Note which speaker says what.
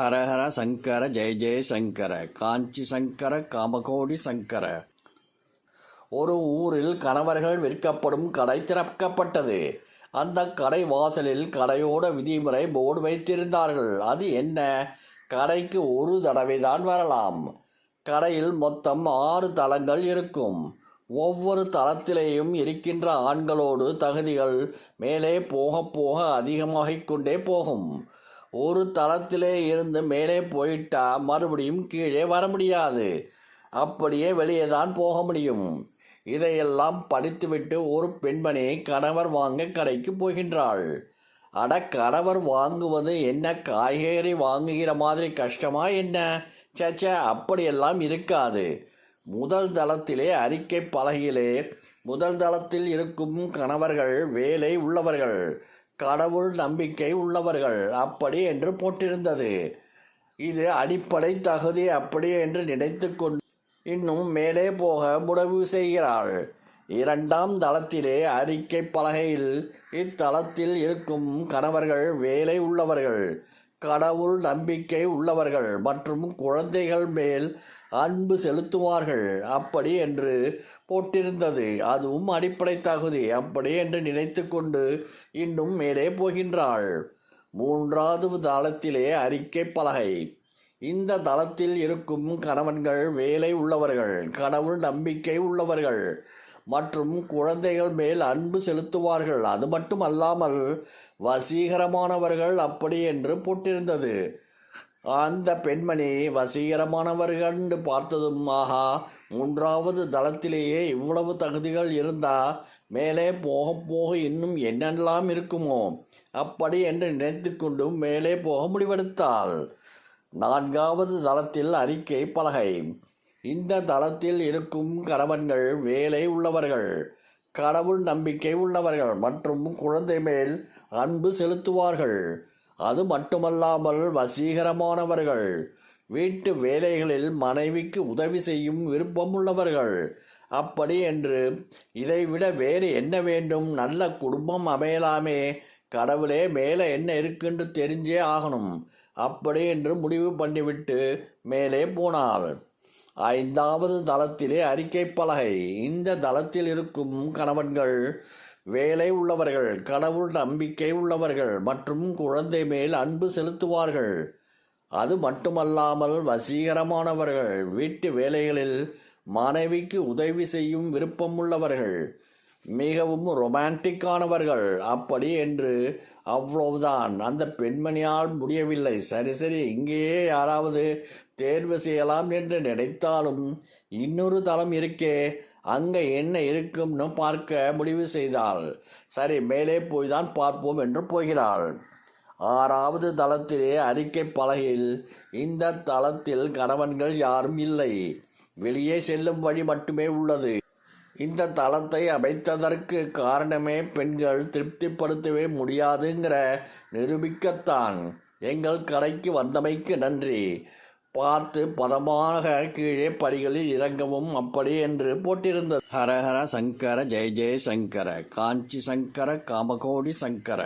Speaker 1: ஹரஹர சங்கர ஜெய ஜெய சங்கர காஞ்சி சங்கர காமகோடி சங்கர. ஒரு ஊரில் கணவர்கள் விற்கப்படும் கடை திறக்கப்பட்டது. அந்த கடை வாசலில் கடையோட விதிமுறை போர்டு வைத்திருந்தார்கள். அது என்ன? கடைக்கு ஒரு தடவை தான் வரலாம். கடையில் மொத்தம் ஆறு தளங்கள் இருக்கும். ஒவ்வொரு தளத்திலேயும் இருக்கின்ற ஆண்களோடு தகுதிகள் மேலே போக போக அதிகமாகிக் கொண்டே போகும். ஒரு தளத்திலே இருந்து மேலே போயிட்டா மறுபடியும் கீழே வர முடியாது. அப்படியே வெளியே தான் போக முடியும். இதையெல்லாம் படித்துவிட்டு ஒரு பெண்மணி கணவர் வாங்க கடைக்கு போகின்றாள். அட கணவர் வாங்குவது என்ன? காய்கறி வாங்குகிற மாதிரி கஷ்டமா என்ன? சேச்சே அப்படியெல்லாம் இருக்காது. முதல் தளத்திலே அறிக்கை பலகையிலே முதல் தளத்தில் இருக்கும் கணவர்கள் வேலை உள்ளவர்கள். கடவுள் நம்பிக்கை உள்ளவர்கள் அப்படி என்று போட்டிருந்தது. இது அடிப்படை தகுதி அப்படி என்று நினைத்து கொண்டு இன்னும் மேலே போக முடிவு செய்கிறாள். இரண்டாம் தளத்திலே அறிக்கை பலகையில் இத்தளத்தில் இருக்கும் கணவர்கள் வேலை உள்ளவர்கள் கடவுள் நம்பிக்கை உள்ளவர்கள் மற்றும் குழந்தைகள் மேல் அன்பு செலுத்துவார்கள். அப்படி என்று போட்டிருந்தது. அதுவும் அடிப்படை தகுதி. அப்படி என்று நினைத்து கொண்டு இன்னும் மேலே போகின்றாள். மூன்றாவது தளத்திலே அறிக்கை பலகை. இந்த தளத்தில் இருக்கும் கணவன்கள் வேலை உள்ளவர்கள் கடவுள் நம்பிக்கை உள்ளவர்கள் மற்றும் குழந்தைகள் மேல் அன்பு செலுத்துவார்கள். அது மட்டும் அல்லாமல் வசீகரமானவர்கள் அப்படி என்று போட்டிருந்தது. அந்த பெண்மணி வசீகரமானவர்கள் என்று பார்த்ததும் ஆஹா மூன்றாவது தளத்திலேயே இவ்வளவு தகுதிகள் இருந்தா மேலே போக போக இன்னும் என்னெல்லாம் இருக்குமோ? அப்படி என்று நினைத்து கொண்டு மேலே போக முடிவெடுத்தாள். நான்காவது தளத்தில் அறிக்கை பலகை. இந்த தளத்தில் இருக்கும் கணவன்கள் வேலை உள்ளவர்கள் கடவுள் நம்பிக்கை உள்ளவர்கள் மற்றும் குழந்தை மேல் அன்பு செலுத்துவார்கள். அது மட்டுமல்லாமல் வசீகரமானவர்கள் வீட்டு வேலைகளில் மனைவிக்கு உதவி செய்யும் விருப்பம் உள்ளவர்கள். அப்படி என்று இதைவிட வேறு என்ன வேண்டும்? நல்ல குடும்பம் அமையலாமே. கடவுளே மேலே என்ன இருக்குன்னு தெரிஞ்சே ஆகணும். அப்படி என்று முடிவு பண்ணிவிட்டு மேலே போனாள். ஐந்தாவது தளத்திலே அறிக்கை பலகை. இந்த தளத்தில் இருக்கும் கணவன்கள் வேலை உள்ளவர்கள் கடவுள் நம்பிக்கை உள்ளவர்கள் மற்றும் குழந்தை மேல் அன்பு செலுத்துவார்கள். அது மட்டுமல்லாமல் வசீகரமானவர்கள் வீட்டு வேலைகளில் மனைவிக்கு உதவி செய்யும் விருப்பம் உள்ளவர்கள் மிகவும் ரொமான்டிக்கானவர்கள் அப்படி என்று அவ்வளவுதான். அந்த பெண்மணியால் முடியவில்லை. சரி சரி இங்கேயே யாராவது தேர்வு செய்யலாம் என்று நினைத்தாலும் இன்னொரு தளம் இருக்கே அங்கே என்ன இருக்கும்னு பார்க்க முடிவு செய்தாள். சரி மேலே போய் தான் பார்ப்போம் என்று போகிறாள். ஆறாவது தளத்திலே அறிக்கை பலகையில் இந்த தளத்தில் கணவன்கள் யாரும் இல்லை. வெளியே செல்லும் வழி மட்டுமே உள்ளது. இந்த தளத்தை அமைத்ததற்கு காரணமே பெண்கள் திருப்திப்படுத்தவே முடியாதுங்கிற நிரூபிக்கத்தான். எங்கள் கடைக்கு வந்தமைக்கு நன்றி. பார்த்து பதமாக கீழே படிகளில் இறங்கவும் அப்படி என்று போட்டிருந்தது. ஹரஹர சங்கர ஜெய ஜெய சங்கர காஞ்சி சங்கர காமகோடி சங்கர.